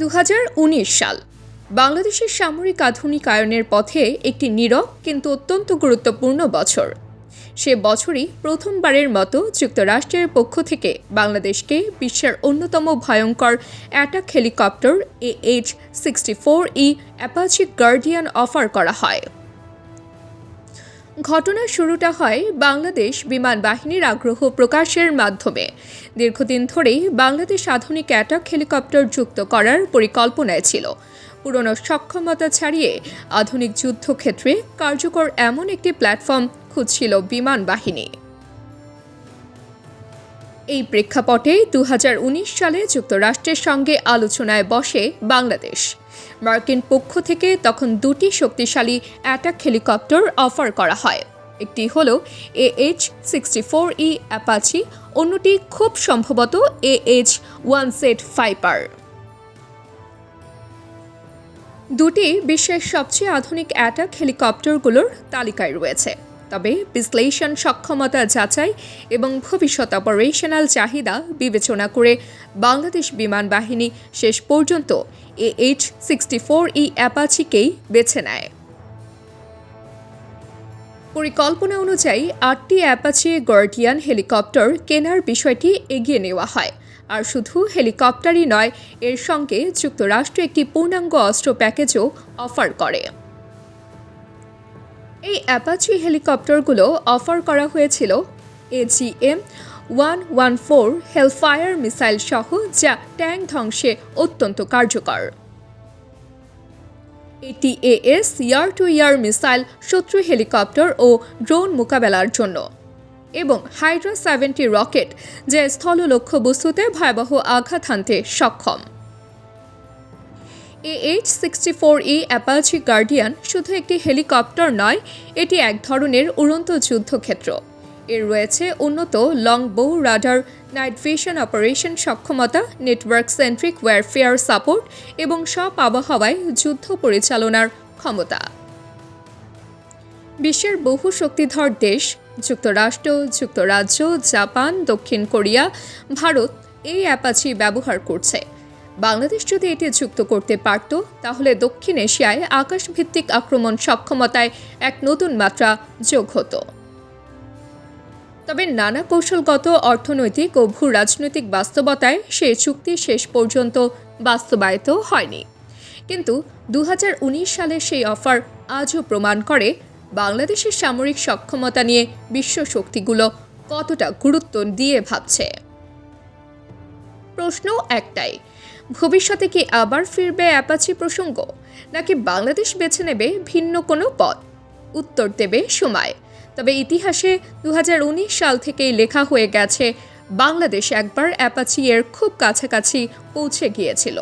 দু হাজার উনিশ সাল। বাংলাদেশের সামরিক আধুনিকায়নের পথে একটি নীরব কিন্তু অত্যন্ত গুরুত্বপূর্ণ বছর। সে বছরই প্রথমবারের মতো যুক্তরাষ্ট্রের পক্ষ থেকে বাংলাদেশকে বিশ্বের অন্যতম ভয়ঙ্কর attack helicopter A H sixty four E Apache Guardian offer করা হয়। ঘটনার শুরুটা হয় বাংলাদেশ বিমান বাহিনীর আগ্রহ প্রকাশের মাধ্যমে। দীর্ঘদিন ধরেই বাংলাদেশ আধুনিক অ্যাটাক হেলিকপ্টার যুক্ত করার পরিকল্পনায় ছিল। পুরনো সক্ষমতা ছাড়িয়ে আধুনিক যুদ্ধক্ষেত্রে কার্যকর এমন একটি প্ল্যাটফর্ম খুঁজছিল বিমান বাহিনী। এই প্রেক্ষাপটে দু হাজার উনিশ সালে যুক্তরাষ্ট্রের সঙ্গে আলোচনায় বসে বাংলাদেশ। মার্কিন পক্ষ থেকে তখন দুটি শক্তিশালী অ্যাটাক হেলিকপ্টার অফার করা হয়। একটি হল A H sixty four E Apache, অন্যটি খুব সম্ভবত A H one Z Viper. দুটি বিশ্বের সবচেয়ে আধুনিক অ্যাটাক হেলিকপ্টারগুলোর তালিকায় রয়েছে। তবে বিশ্লেষণ সক্ষমতা যাচাই এবং ভবিষ্যৎ অপারেশনাল চাহিদা বিবেচনা করে বাংলাদেশ বিমান বাহিনী শেষ পর্যন্ত এইচ সিক্সটি ফোর ই অ্যাপাচিকেই বেছে নেয়। পরিকল্পনা অনুযায়ী আটটি অ্যাপাচি গার্ডিয়ান হেলিকপ্টার কেনার বিষয়টি এগিয়ে নেওয়া হয়। আর শুধু হেলিকপ্টারই নয়, এর সঙ্গে যুক্তরাষ্ট্র একটি পূর্ণাঙ্গ অস্ত্র প্যাকেজও অফার করে। এই অ্যাপাচি হেলিকপ্টারগুলো অফার করা হয়েছিল AGM one one four Hellfire missile সহ, যা ট্যাঙ্ক ধ্বংসে অত্যন্ত কার্যকর। এটি as air to air missile শত্রু হেলিকপ্টার ও ড্রোন মোকাবেলার জন্য। এবং হাইড্রা সেভেন্টি রকেট যা স্থল লক্ষ্য বস্তুতে ভয়াবহ আঘাত হানতে সক্ষম। H sixty four E Apache Guardian শুধু একটি হেলিকপ্টার নয়, এটি এক ধরনের উড়ন্ত যুদ্ধক্ষেত্র। এর রয়েছে উন্নত লং বৌ রাডার নাইট ভিশন অপারেশন সক্ষমতা নেটওয়ার্ক সেন্ট্রিক ওয়ারফেয়ার সাপোর্ট এবং সব আবহাওয়ায় যুদ্ধ পরিচালনার ক্ষমতা। বিশ্বের বহু শক্তিধর দেশ, যুক্তরাষ্ট্র, যুক্তরাজ্য, জাপান, দক্ষিণ কোরিয়া, ভারত এই অ্যাপাচি ব্যবহার করছে। বাংলাদেশ যদি এটি যুক্ত করতে পারত, তাহলে দক্ষিণ এশিয়ায় আকাশভিত্তিক আক্রমণ সক্ষমতায় এক নতুন মাত্রা যোগ হতো। তবে নানা কৌশলগত, অর্থনৈতিক ও ভূ রাজনৈতিক বাস্তবতায় সে চুক্তি শেষ পর্যন্ত বাস্তবায়িত হয়নি। কিন্তু দু সালের সেই অফার আজও প্রমাণ করে বাংলাদেশের সামরিক সক্ষমতা নিয়ে বিশ্ব শক্তিগুলো কতটা গুরুত্ব দিয়ে ভাবছে। প্রশ্ন একটাই ভবিষ্যতে কি আবার ফিরবে অ্যাপাচি প্রসঙ্গ? নাকি বাংলাদেশ বেছে নেবে ভিন্ন কোনো পথ? উত্তর দেবে সময়। তবে ইতিহাসে দু হাজার উনিশ সাল থেকেই লেখা হয়ে গেছে, বাংলাদেশ একবার অ্যাপাচি এর খুব কাছাকাছি পৌঁছে গিয়েছিল।